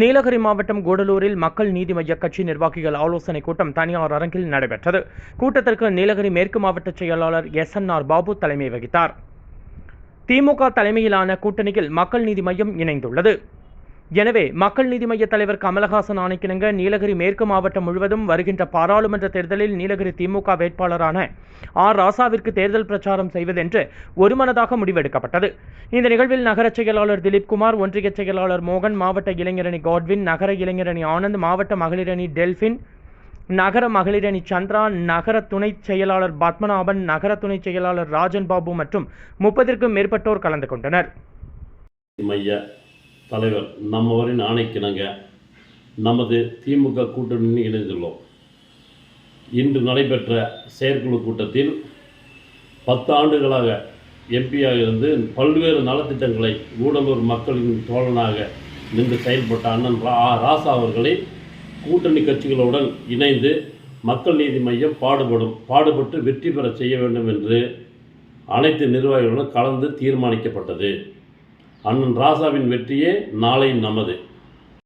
நீலகிரி மாவட்டம் கூடலூரில் மக்கள் நீதி மய்ய கட்சி நிர்வாகிகள் ஆலோசனைக் கூட்டம் தனியார் அரங்கில் நடைபெற்றது. கூட்டத்திற்கு நீலகிரி மேற்கு மாவட்ட செயலாளர் எஸ் என் ஆர் பாபு தலைமை வகித்தார். திமுக தலைமையிலான கூட்டணியில் மக்கள் நீதி மய்யம் இணைந்துள்ளது. எனவே மக்கள் நீதி மய்ய தலைவர் கமலஹாசன் ஆணைக்கிணங்க நீலகிரி மேற்கு மாவட்டம் முழுவதும் வருகின்ற பாராளுமன்ற தேர்தலில் நீலகிரி திமுக வேட்பாளரான ஆர். ராசாவிற்கு தேர்தல் பிரச்சாரம் செய்வதென்று ஒருமனதாக முடிவெடுக்கப்பட்டது. இந்த நிகழ்வில் நகர செயலாளர் திலீப்குமார் ஒன்றிய செயலாளர் மோகன் மாவட்ட இளைஞரணி காட்வின் நகர இளைஞரணி ஆனந்த் மாவட்ட மகளிரணி டெல்பின் நகர மகளிரணி சந்திரா நகர துணைச் செயலாளர் பத்மநாபன் நகர துணைச் செயலாளர் ராஜன் பாபு மற்றும் முப்பதிற்கும் மேற்பட்டோர் கலந்து கொண்டனர். தலைவர் தலைவர் நம்மவரின் ஆணைக்கிணங்க நமது திமுக கூட்டணியில் இணைந்துள்ளோம். இன்று நடைபெற்ற செயற்குழு கூட்டத்தில் பத்து ஆண்டுகளாக எம்பியாக இருந்து பல்வேறு நலத்திட்டங்களை ஊடலூர் மக்களின் தோழனாக நின்று செயல்பட்ட அண்ணன் ரா ராசா அவர்களை கூட்டணி கட்சிகளுடன் இணைந்து மக்கள் நீதி மையம் பாடுபடும் பாடுபட்டு வெற்றி பெற செய்ய வேண்டும் என்று அனைத்து நிர்வாகிகளுடன் கலந்து தீர்மானிக்கப்பட்டது. அண்ணன் ராசாவின் வெற்றியே நாளை நமது.